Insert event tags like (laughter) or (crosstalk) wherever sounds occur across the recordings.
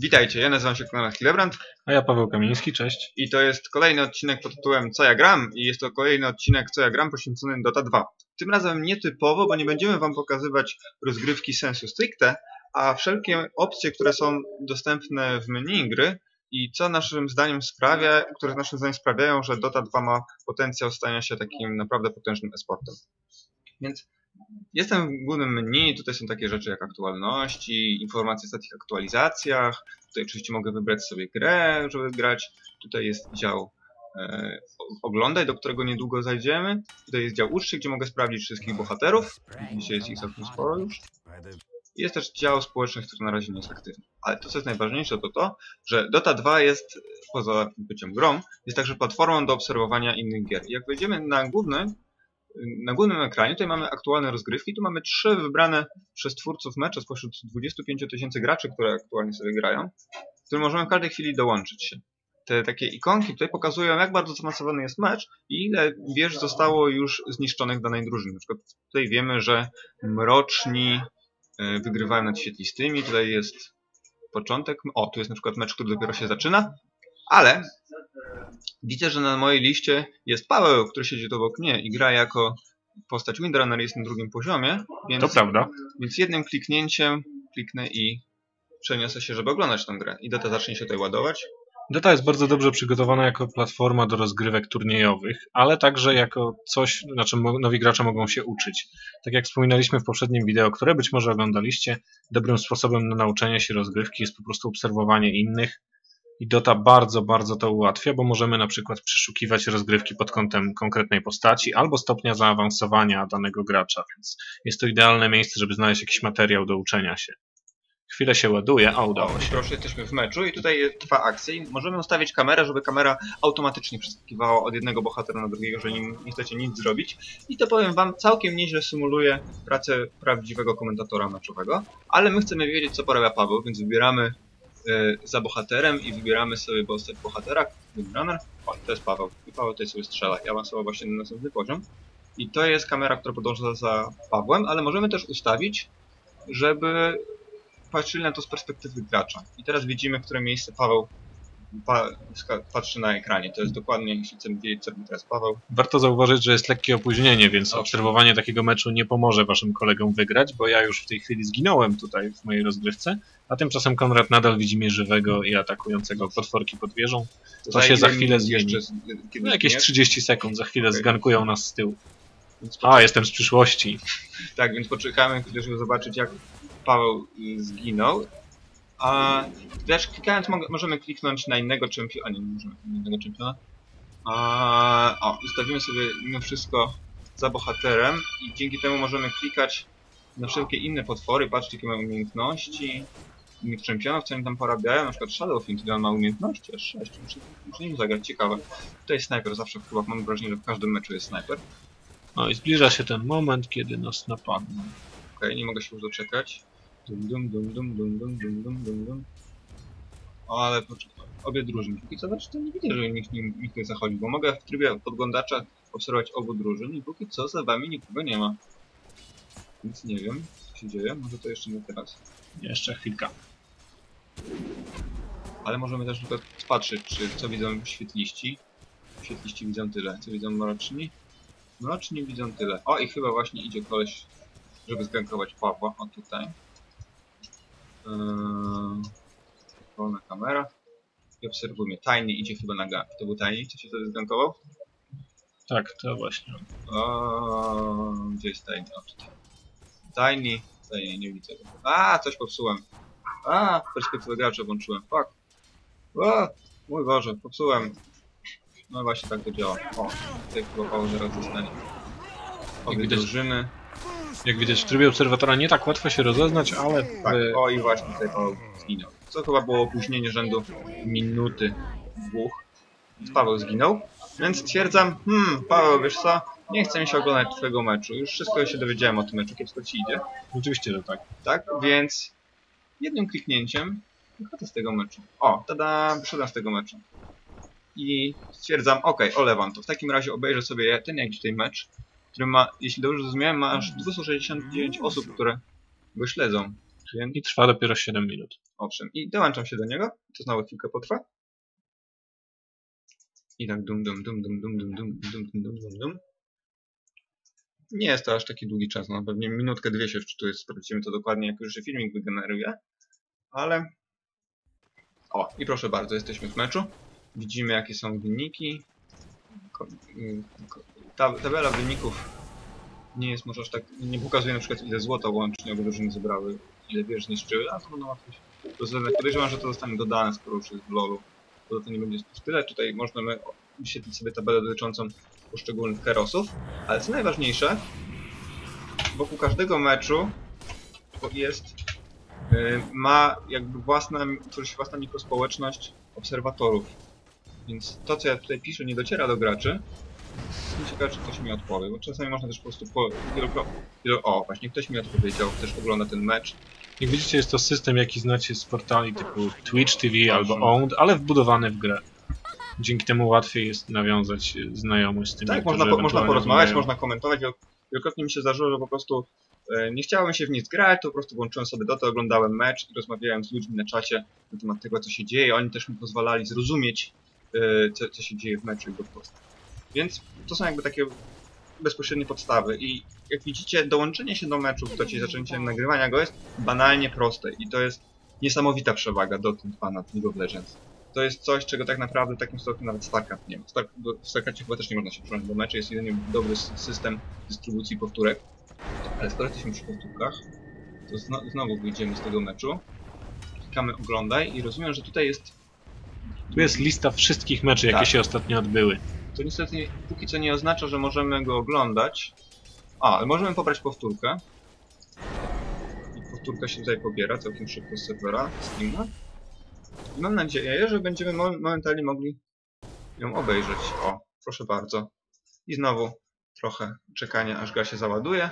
Witajcie, ja nazywam się Konrad Hillebrand A ja Paweł Kamiński, cześć. i to jest kolejny odcinek pod tytułem Co ja gram i jest to kolejny odcinek Co ja gram poświęcony Dota 2. Tym razem nietypowo, bo nie będziemy wam pokazywać rozgrywki sensu stricte, a wszelkie opcje, które są dostępne w menu gry i co naszym zdaniem sprawia, które naszym zdaniem sprawiają, że Dota 2 ma potencjał stania się takim naprawdę potężnym esportem. Więc Jestem w głównym menu, tutaj są takie rzeczy jak aktualności, informacje o takich aktualizacjach. Tutaj oczywiście mogę wybrać sobie grę, żeby grać. Tutaj jest dział e, oglądaj, do którego niedługo zajdziemy. Tutaj jest dział uczty, gdzie mogę sprawdzić wszystkich bohaterów. Dzisiaj jest ich całkiem sporo już. Jest też dział społeczny, który na razie nie jest aktywny. Ale to, co jest najważniejsze, to to, że Dota 2 jest, poza byciem grą, jest także platformą do obserwowania innych gier. Jak wejdziemy na główny, na głównym ekranie tutaj mamy aktualne rozgrywki. Tu mamy trzy wybrane przez twórców mecze spośród 25 tysięcy graczy, które aktualnie sobie grają, które możemy w każdej chwili dołączyć się. Te takie ikonki tutaj pokazują, jak bardzo zaawansowany jest mecz i ile wież zostało już zniszczonych danej drużyny. Na przykład tutaj wiemy, że mroczni e, wygrywają nad świetlistymi. Tutaj jest początek. O, tu jest na przykład mecz, który dopiero się zaczyna. Ale Widzę, że na mojej liście jest Paweł, który siedzi tu obok mnie i gra jako postać Windrunner, jest na drugim poziomie. Więc, To prawda. Więc jednym kliknięciem kliknę i przeniosę się, żeby oglądać tę grę. I data zacznie się tutaj ładować. Dota jest bardzo dobrze przygotowana jako platforma do rozgrywek turniejowych, ale także jako coś, na czym nowi gracze mogą się uczyć. Tak jak wspominaliśmy w poprzednim wideo, które być może oglądaliście, dobrym sposobem na nauczenie się rozgrywki jest po prostu obserwowanie innych. I Dota bardzo, bardzo to ułatwia, bo możemy na przykład przeszukiwać rozgrywki pod kątem konkretnej postaci albo stopnia zaawansowania danego gracza, więc jest to idealne miejsce, żeby znaleźć jakiś materiał do uczenia się. Chwilę się ładuje, a udało się. proszę, jesteśmy w meczu i tutaj trwa akcja możemy ustawić kamerę, żeby kamera automatycznie przeskakiwała od jednego bohatera na drugiego, że nim nie chcecie nic zrobić. I to powiem wam, całkiem nieźle symuluje pracę prawdziwego komentatora meczowego. Ale my chcemy wiedzieć, co porabia Paweł, więc wybieramy za bohaterem i wybieramy sobie postać bohatera, Windrunner. O, to jest Paweł. I Paweł tutaj sobie strzela. Ja awansował właśnie na następny poziom. I to jest kamera, która podąża za Pawłem, ale możemy też ustawić, żeby patrzyli na to z perspektywy gracza. I teraz widzimy, które miejsce Paweł pa, patrzy na ekranie. To jest dokładnie, jeśli chcemy wiedzieć, co robi teraz Paweł. Warto zauważyć, że jest lekkie opóźnienie, więc Dobrze. obserwowanie takiego meczu nie pomoże waszym kolegom wygrać, bo ja już w tej chwili zginąłem tutaj w mojej rozgrywce, a tymczasem Konrad nadal widzi mnie żywego i atakującego potworki pod wieżą. To się za chwilę zmieni. No jakieś zginiesz? 30 sekund, za chwilę Okej. zgankują nas z tyłu. A, jestem z przyszłości. Tak, więc poczekamy, żeby zobaczyć, jak Paweł y, zginął. A też klikając mo- możemy kliknąć na innego czempiona. A nie, nie możemy na innego czempiona. A, o, ustawimy sobie mimo wszystko za bohaterem i dzięki temu możemy klikać na wszelkie inne potwory, patrzcie jakie mają umiejętności innych czempionów, co oni tam porabiają, na przykład Shadowfiend, ile on ma umiejętności, aż 6, muszę, muszę nim zagrać, ciekawe. Tutaj snajper, zawsze chyba mam wrażenie, że w każdym meczu jest snajper. No i zbliża się ten moment, kiedy nas napadną. Okej, nie mogę się już doczekać. Dum dum dum dum dum dum dum dum dum dum. O, ale poczekaj. Obie drużyny. Póki co znaczy to nie widzę, że nikt, nikt, nikt nie zachodzi, bo mogę w trybie podglądacza obserwować obu drużyn i póki co za wami nikogo nie ma. Nic nie wiem, się dzieje. Może to jeszcze nie teraz. Jeszcze chwilka. Ale możemy też tylko patrzeć, czy co widzą świetliści. Świetliści widzą tyle. Co widzą mroczni? Mroczni widzą tyle. O, i chyba właśnie idzie koleś, żeby zgankować Pawła. O, tutaj. Eee, wolna kamera. I obserwujmy. Tajny idzie chyba na gang. To był tajny, co się wtedy zgankował? Tak, to właśnie. O, gdzie jest tajny? O, tutaj. Tajny. Tajny, nie widzę. A, coś popsułem. A, perspektywę gracza włączyłem. Fuck. O, mój Boże, popsułem. No właśnie tak to działa. O, tutaj chyba zaraz zostanie. Obie widać- drużyny. Jak widać w trybie obserwatora nie tak łatwo się rozeznać, ale Tak, o i właśnie tutaj Paweł zginął. Co chyba było opóźnienie rzędu minuty, dwóch. Paweł zginął. Więc stwierdzam, hmm, Paweł, wiesz co? Nie chcę mi się oglądać twojego meczu. Już wszystko się dowiedziałem o tym meczu, kiepsko ci idzie. oczywiście, że tak. Tak, więc jednym kliknięciem wychodzę z tego meczu. O, tada, wyszedłem z tego meczu. I stwierdzam, ok, olewam to. W takim razie obejrzę sobie ten jak tutaj mecz, który ma, jeśli dobrze zrozumiałem, ma aż 269 osób, które go śledzą. Więc, I trwa dopiero 7 minut. owszem, i dołączam się do niego. To znowu chwilkę potrwa. I tak dum dum dum dum dum dum dum dum dum dum dum dum. Nie jest to aż taki długi czas, no pewnie minutkę, dwie się wczytuje, sprawdzimy to dokładnie, jak już się filmik wygeneruje. Ale... O, i proszę bardzo, jesteśmy w meczu. Widzimy, jakie są wyniki. Tabela wyników nie jest może aż tak... Nie pokazuje na przykład, ile złota łącznie obie drużyny zebrały, ile wież zniszczyły, a to będą łatwiej. Zależy- Podejrzewam, że to zostanie dodane, skoro już jest w LoLu. To to nie będzie tyle. Tutaj możemy wyświetlić sobie tabelę dotyczącą poszczególnych kerosów. Ale co najważniejsze, wokół każdego meczu jest, y, ma jakby własna, się własna mikrospołeczność obserwatorów. Więc to, co ja tutaj piszę, nie dociera do graczy. Jestem ciekaw, czy ktoś mi odpowie, bo czasami można też po prostu po, o, właśnie ktoś mi odpowiedział, też ogląda ten mecz. Jak widzicie, jest to system, jaki znacie z portali typu Twitch TV albo Owned, ale wbudowany w grę. Dzięki temu łatwiej jest nawiązać znajomość z tymi, Tak, można, po, można porozmawiać, można komentować. Wiel- Wielokrotnie mi się zdarzyło, że po prostu e, nie chciałem się w nic grać, to po prostu włączyłem sobie Dotę, oglądałem mecz i rozmawiałem z ludźmi na czacie na temat tego, co się dzieje. Oni też mi pozwalali zrozumieć, e, co, co się dzieje w meczu i prostu. Więc to są jakby takie bezpośrednie podstawy i jak widzicie, dołączenie się do meczu w Docie i zaczęcie nagrywania go jest banalnie proste i to jest niesamowita przewaga Dota 2 nad League of Legends. To jest coś, czego tak naprawdę w takim stopniu nawet StarCraft nie ma. Star, w StarCraftie chyba też nie można się przyłączyć do meczu, jest jedynie dobry system dystrybucji powtórek. Ale skoro jesteśmy przy powtórkach, to zno, znowu wyjdziemy z tego meczu. Klikamy oglądaj i rozumiem, że tutaj jest... Tu jest lista wszystkich meczy, jakie Tak. się ostatnio odbyły. To niestety nie- póki co nie oznacza, że możemy go oglądać. A, ale możemy pobrać powtórkę. I powtórka się tutaj pobiera całkiem szybko z serwera Steama. I mam nadzieję, że będziemy mo- momentalnie mogli ją obejrzeć. O, proszę bardzo. I znowu trochę czekania, aż gra się załaduje.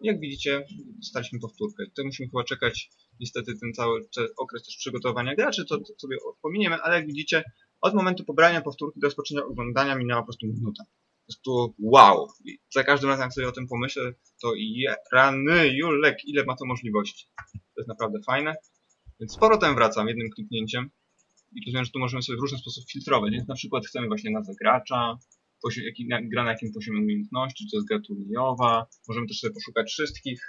Jak widzicie, dostaliśmy powtórkę. Tutaj musimy chyba czekać niestety ten cały okres też przygotowania graczy, to, to sobie pominiemy, ale jak widzicie, od momentu pobrania powtórki do rozpoczęcia oglądania minęła po prostu minuta. Po prostu wow! I za każdym razem jak sobie o tym pomyślę, to je, rany, Julek, ile ma to możliwości. To jest naprawdę fajne. Więc z powrotem wracam jednym kliknięciem i rozumiem, że tu możemy sobie w różny sposób filtrować, więc na przykład chcemy właśnie nazwę gracza, poziom, jaki, na, gra na jakim poziomie umiejętności, czy to jest gra turniejowa. Możemy też sobie poszukać wszystkich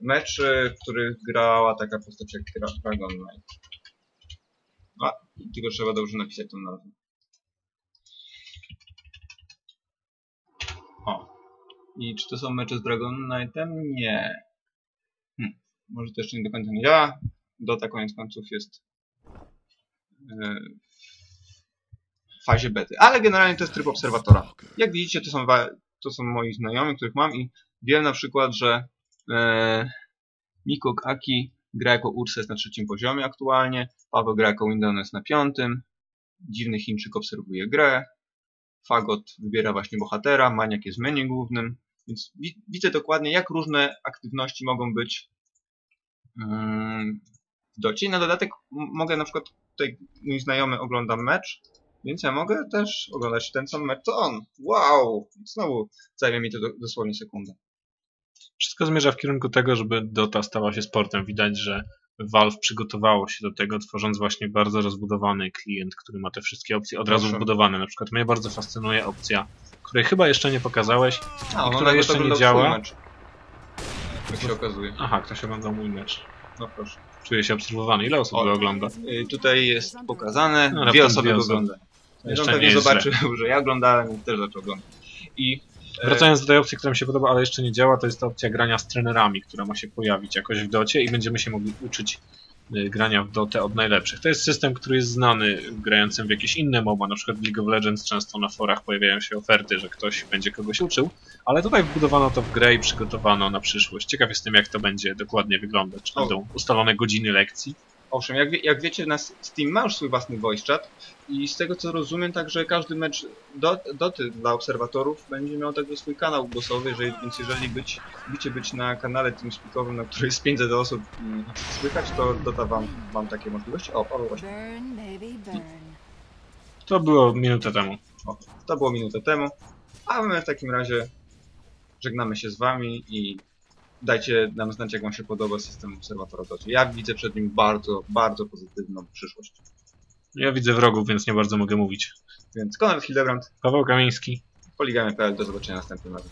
meczy, w których grała taka postać jak Dra- Dragon Knight. A, tylko trzeba dobrze napisać tą nazwę. O. I czy to są mecze z Dragon Knightem? Nie. Hm. Może to jeszcze nie do końca nie działa. Dota koniec końców jest e, w fazie bety. Ale generalnie to jest tryb obserwatora. Jak widzicie, to są, to są moi znajomi, których mam i wiem na przykład, że e, Mikok Aki gra jako Urses na trzecim poziomie aktualnie, Paweł gra jako Windows na piątym, Dziwny Chińczyk obserwuje grę, Fagot wybiera właśnie bohatera, Maniak jest menu głównym, więc wi widzę dokładnie jak różne aktywności mogą być mm, w docie. I na dodatek mogę na przykład, tutaj mój znajomy ogląda mecz, więc ja mogę też oglądać ten sam mecz co on. Wow! Znowu zajmie mi to do, dosłownie sekundę. Wszystko zmierza w kierunku tego, żeby Dota stała się sportem. Widać, że Valve przygotowało się do tego, tworząc właśnie bardzo rozbudowany klient, który ma te wszystkie opcje od razu Proszę. wbudowane. Na przykład mnie bardzo fascynuje opcja, której chyba jeszcze nie pokazałeś. A, która jeszcze nie działa? Jak się okazuje. Aha, ktoś oglądał mój mecz. No proszę. Czuję się obserwowany. Ile osób go ogląda? Y, tutaj jest pokazane, No, dwie raptem osoby dwie go osoby. oglądają. Jeszcze nie jest zobaczył, (laughs) że ja oglądałem i też zaczął oglądać. I e, Wracając do tej opcji, która mi się podoba, ale jeszcze nie działa, to jest ta opcja grania z trenerami, która ma się pojawić jakoś w docie i będziemy się mogli uczyć grania w dotę od najlepszych. To jest system, który jest znany grającym w jakieś inne MOBA, na przykład w League of Legends często na forach pojawiają się oferty, że ktoś będzie kogoś uczył, ale tutaj wbudowano to w grę i przygotowano na przyszłość. Ciekaw jestem, jak to będzie dokładnie wyglądać. Czy będą ustalone godziny lekcji? Owszem, jak, wie, jak wiecie, na Steam ma już swój własny voice chat i z tego co rozumiem, także każdy mecz dot, doty dla obserwatorów będzie miał także swój kanał głosowy, jeżeli, więc jeżeli być, będziecie być na kanale TeamSpeakowym, na którym jest 500 osób i słychać, to Dota wam, wam takie możliwości. O, Paweł właśnie. Burn, baby, burn. To było minutę temu. To było minutę temu, a my w takim razie żegnamy się z wami i dajcie nam znać, jak wam się podoba system obserwatora Doji. Ja widzę przed nim bardzo, bardzo pozytywną przyszłość. Ja widzę wrogów, więc nie bardzo mogę mówić. Więc Konrad Hildebrand, Paweł Kamiński. Poligamy.pl, do zobaczenia następnym razem.